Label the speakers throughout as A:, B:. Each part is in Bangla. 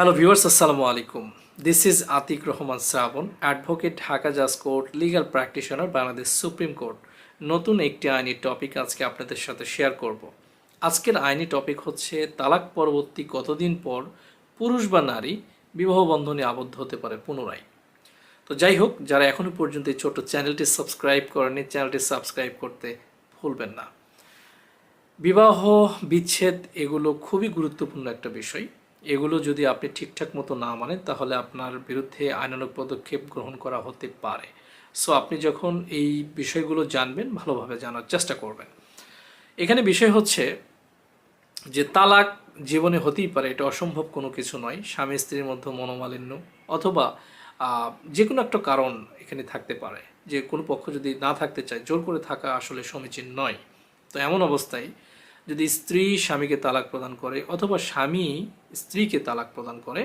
A: হ্যালো ভিউয়ার্স আসসালামু আলাইকুম this is Atiq Rahman Shrabon advocate Dhaka জাজ court legal practitioner Bangladesh supreme court নতুন একটি আইনি টপিক আজকে আপনাদের সাথে শেয়ার করব। আজকের আইনি টপিক হচ্ছে, তালাক পরবর্তী কতদিন পর পুরুষ বা নারী বিবাহ বন্ধনে আবদ্ধ হতে পারে পুনরায়? তো যাই হোক, যারা এখনও পর্যন্ত এই ছোট্ট চ্যানেলটি সাবস্ক্রাইব করেনি চ্যানেলটি সাবস্ক্রাইব করতে ভুলবেন না। বিবাহ, বিচ্ছেদ এগুলো খুবই গুরুত্বপূর্ণ একটা বিষয়। এগুলো যদি আপনি ঠিকঠাক মতো না মানেন, তাহলে আপনার বিরুদ্ধে আইনানুগ পদক্ষেপ গ্রহণ করা হতে পারে। সো আপনি যখন এই বিষয়গুলো জানবেন, ভালোভাবে জানার চেষ্টা করবেন। এখানে বিষয় হচ্ছে যে, তালাক জীবনে হতেই পারে, এটা অসম্ভব কোনো কিছু নয়। স্বামী স্ত্রীর মধ্যে মনোমালিন্য অথবা যে কোনো একটা কারণ এখানে থাকতে পারে। যে, কোনো পক্ষ যদি না থাকতে চায়, জোর করে থাকা আসলে সমীচীন নয়। তো এমন অবস্থায় যদি স্ত্রী স্বামীকে তালাক প্রদান করে অথবা স্বামী স্ত্রীকে তালাক প্রদান করে,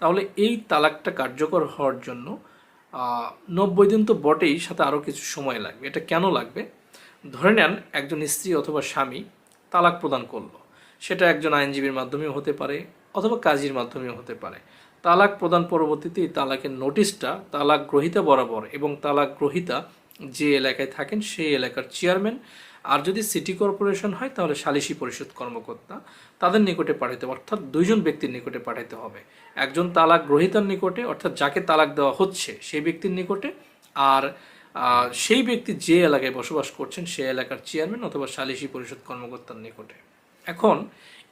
A: তাহলে এই তালাকটা কার্যকর হওয়ার জন্য নব্বই দিন তো বটেই, সাথে আরও কিছু সময় লাগবে। এটা কেন লাগবে? ধরে নেন একজন স্ত্রী অথবা স্বামী তালাক প্রদান করল। সেটা একজন আইনজীবীর মাধ্যমেও হতে পারে অথবা কাজীর মাধ্যমেও হতে পারে। তালাক প্রদান পরবর্তীতে এই তালাকের নোটিশটা তালাক গ্রহিতা বরাবর এবং তালাক গ্রহিতা যে এলাকায় থাকেন সেই এলাকার চেয়ারম্যান। আর যদি সিটি কর্পোরেশন হয়, তাহলে সালিসি পরিষদ কর্মকর্তা তাদের নিকটে পাঠাতে হবে, অর্থাৎ দুইজন ব্যক্তির নিকটে পাঠাতে হবে। একজন তালাক গ্রহিতার নিকটে, অর্থাৎ যাকে তালাক দেওয়া হচ্ছে সেই ব্যক্তির নিকটে, আর সেই ব্যক্তি যে এলাকায় বসবাস করছেন সেই এলাকার চেয়ারম্যান অথবা সালিসি পরিষদ কর্মকর্তার নিকটে। এখন,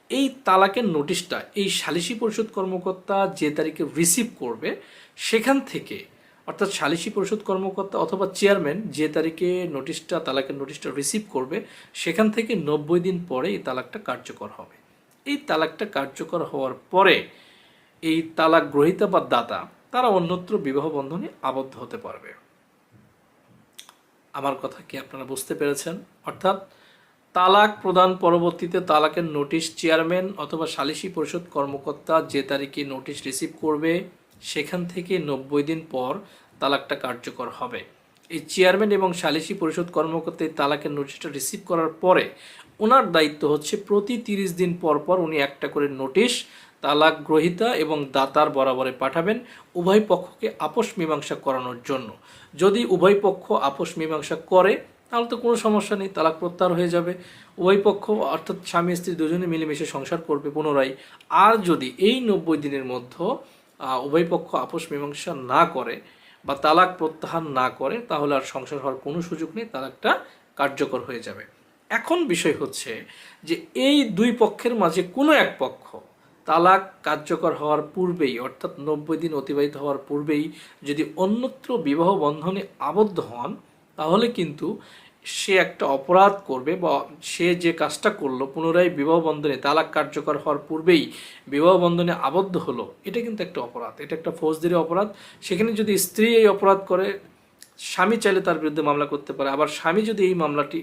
A: এই তালাকের নোটিশটা, এই সালিসি পরিষদ কর্মকর্তা যে তারিখে রিসিভ করবে, সেখান থেকে অর্থাৎ সালিসি পরিষদ কর্মকর্তা অথবা চেয়ারম্যান যে তারিখে নোটিশটা, তালাকের নোটিশটা রিসিভ করবে, সেখান থেকে নব্বই দিন পরে এই তালাকটা কার্যকর হবে। এই তালাকটা কার্যকর হওয়ার পরে এই তালাক গ্রহীতা বা দাতা, তারা অন্যত্র বিবাহ বন্ধনে আবদ্ধ হতে পারবে। আমার কথা কি আপনারা বুঝতে পেরেছেন? অর্থাৎ তালাক প্রদান পরবর্তীতে তালাকের নোটিশ চেয়ারম্যান অথবা সালিসি পরিষদ কর্মকর্তা যে তারিখে নোটিশ রিসিভ করবে সেখান থেকে নব্বই দিন পর তালাকটা কার্যকর হবে। এই চেয়ারম্যান এবং সালিসি পরিষদ কর্মকর্তা এই তালাকের নোটিশটা রিসিভ করার পরে ওনার দায়িত্ব হচ্ছে প্রতি তিরিশ দিন পর পর উনি একটা করে নোটিশ তালাক গ্রহিতা এবং দাতার বরাবরে পাঠাবেন উভয় পক্ষকে আপোষ মীমাংসা করানোর জন্য। যদি উভয় পক্ষ আপোষ মীমাংসা করে, তাহলে তো কোনো সমস্যা নেই, তালাক প্রত্যাহার হয়ে যাবে। উভয় পক্ষ অর্থাৎ স্বামী স্ত্রী দুজনে মিলেমিশে সংসার করবে পুনরায়। আর যদি এই নব্বই দিনের মধ্যে উভয় পক্ষ আপোষ মীমাংসা না করে বা তালাক প্রত্যাহার না করে, তাহলে আর সংসার হওয়ার কোনো সুযোগ নেই, তালাকটা কার্যকর হয়ে যাবে। এখন বিষয় হচ্ছে যে এই দুই পক্ষের মাঝে কোনো এক পক্ষ তালাক কার্যকর হওয়ার পূর্বেই, অর্থাৎ নব্বই দিন অতিবাহিত হওয়ার পূর্বেই যদি অন্যত্র বিবাহ বন্ধনে আবদ্ধ হন, তাহলে কিন্তু সে একটা অপরাধ করবে বা সে যে কাজটা করল, পুনরায় বিবাহ বন্ধনে তালাক কার্যকর হওয়ার পূর্বেই বিবাহ বন্ধনে আবদ্ধ হলো, এটা কিন্তু একটা অপরাধ। এটা একটা ফৌজদারি অপরাধ। সেখানে যদি স্ত্রী এই অপরাধ করে স্বামী চাইলে তার বিরুদ্ধে মামলা করতে পারে, আবার স্বামী যদি এই মামলাটি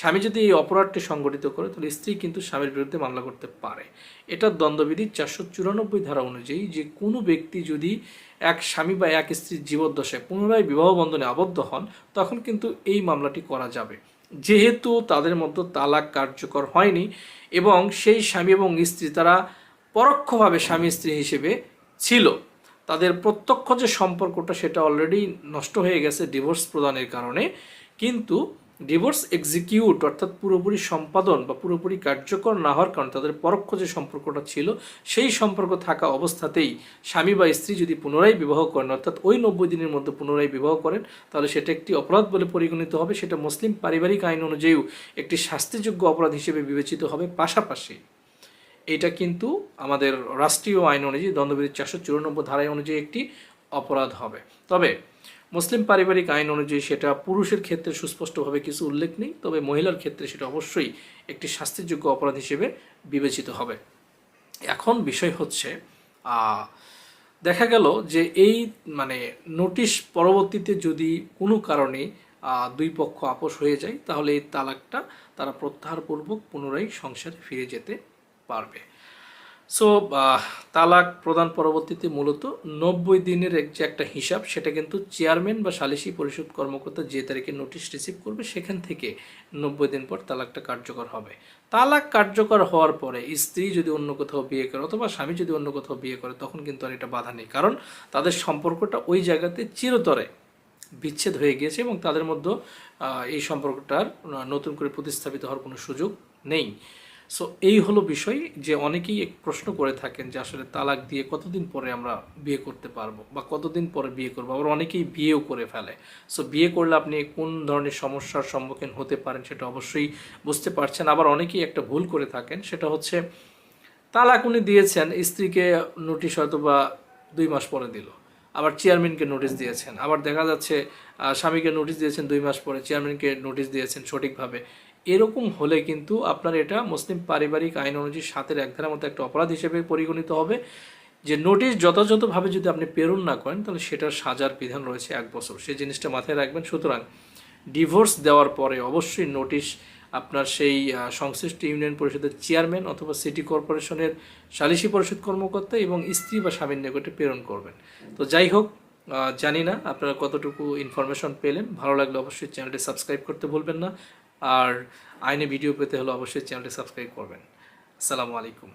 A: স্বামী যদি এই অপরাধটি সংগঠিত করে, তাহলে স্ত্রী কিন্তু স্বামীর বিরুদ্ধে মামলা করতে পারে। এটা দ্বন্দ্ববিধি চারশো চুরানব্বই ধারা অনুযায়ী যে কোনো ব্যক্তি যদি এক স্বামী বা এক স্ত্রীর জীবদ্দশায় পুনরায় বিবাহ বন্ধনে আবদ্ধ হন, তখন কিন্তু এই মামলাটি করা যাবে। যেহেতু তাদের মধ্যে তালাক কার্যকর হয়নি এবং সেই স্বামী এবং স্ত্রী তারা পরোক্ষভাবে স্বামী স্ত্রী হিসেবে ছিল। তাদের প্রত্যক্ষ যে সম্পর্কটা সেটা অলরেডি নষ্ট হয়ে গেছে ডিভোর্স প্রদানের কারণে। কিন্তু ডিভোর্স এক্সিকিউট অর্থাৎ পুরোপুরি সম্পাদন বা পুরোপুরি কার্যকর না হওয়ার কারণে তাদের পরোক্ষ যে সম্পর্কটা ছিল, সেই সম্পর্ক থাকা অবস্থাতেই স্বামী বা স্ত্রী যদি পুনরায় বিবাহ করেন, অর্থাৎ ওই নব্বই দিনের মধ্যে পুনরায় বিবাহ করেন, তাহলে সেটা একটি অপরাধ বলে পরিগণিত হবে। সেটা মুসলিম পারিবারিক আইন অনুযায়ীও একটি শাস্তিযোগ্য অপরাধ হিসেবে বিবেচিত হবে। পাশাপাশি এটা কিন্তু আমাদের রাষ্ট্রীয় আইন অনুযায়ী দ্বন্দ্ববিধির চারশো চুরানব্বই ধারায় অনুযায়ী একটি অপরাধ হবে। তবে মুসলিম পারিবারিক আইন অনুযায়ী সেটা পুরুষের ক্ষেত্রে সুস্পষ্টভাবে কিছু উল্লেখ নেই, তবে মহিলার ক্ষেত্রে সেটা অবশ্যই একটি শাস্তিযোগ্য অপরাধ হিসেবে বিবেচিত হবে। এখন বিষয় হচ্ছে দেখা গেল যে এই মানে নোটিশ পরবর্তীতে যদি কোনো কারণে দুই পক্ষ আপোষ হয়ে যায়, তাহলে এই তালাকটা তারা প্রত্যাহারপূর্বক পুনরায় সংসারে ফিরে যেতে পারবে। সো তালাক প্রদান পরবর্তীতে মূলত নব্বই দিনের যে একটা হিসাব, সেটা কিন্তু চেয়ারম্যান বা সালিসি পরিষদ কর্মকর্তা যে তারিখে নোটিশ রিসিভ করবে, সেখান থেকে নব্বই দিন পর তালাকটা কার্যকর হবে। তালাক কার্যকর হওয়ার পরে স্ত্রী যদি অন্য কোথাও বিয়ে করে অথবা স্বামী যদি অন্য কোথাও বিয়ে করে, তখন কিন্তু আর এটা বাধা নেই। কারণ তাদের সম্পর্কটা ওই জায়গাতে চিরতরে বিচ্ছেদ হয়ে গিয়েছে এবং তাদের মধ্যে এই সম্পর্কটার নতুন করে প্রতিস্থাপিত হওয়ার কোনো সুযোগ নেই। সো এই হলো বিষয় যে অনেকেই প্রশ্ন করে থাকেন যে আসলে তালাক দিয়ে কতদিন পরে আমরা বিয়ে করতে পারব বা কতদিন পরে বিয়ে করব। আবার অনেকেই বিয়েও করে ফেলে। সো বিয়ে করলে আপনি কোন ধরনের সমস্যার সম্মুখীন হতে পারেন সেটা অবশ্যই বুঝতে পারছেন। আবার অনেকেই একটা ভুল করে থাকেন, সেটা হচ্ছে তালাক উনি দিয়েছেন, স্ত্রীকে নোটিশ হয়তো বা দুই মাস পরে দিল। আবার চেয়ারম্যানকে নোটিশ দিয়েছেন। আবার দেখা যাচ্ছে স্বামীকে নোটিশ দিয়েছেন দুই মাস পরে চেয়ারম্যানকে নোটিশ দিয়েছেন সঠিকভাবে। এরকম হলে কিন্তু আপনার এটা মুসলিম পারিবারিক আইন অনুযায়ী সাতের এক ধারার মতো একটা অপরাধ হিসেবে পরিগণিত হবে। যে নোটিশ যথাযথভাবে যদি আপনি প্রেরণ না করেন, তাহলে সেটার সাজার বিধান রয়েছে এক বছর। সেই জিনিসটা মাথায় রাখবেন। সুতরাং ডিভোর্স দেওয়ার পরে অবশ্যই নোটিশ আপনার সেই সংশ্লিষ্ট ইউনিয়ন পরিষদের চেয়ারম্যান অথবা সিটি কর্পোরেশনের সালিসি পরিষদ কর্মকর্তা এবং স্ত্রী বা স্বামীর নিকটে প্রেরণ করবেন। তো যাই হোক জানি না আপনারা কতটুকু ইনফরমেশন পেলেন। ভালো লাগলে অবশ্যই চ্যানেলটি সাবস্ক্রাইব করতে ভুলবেন না। আর আইনে ভিডিও পেতে হলে অবশ্যই চ্যানেলটি সাবস্ক্রাইব করবেন। আসসালামু আলাইকুম।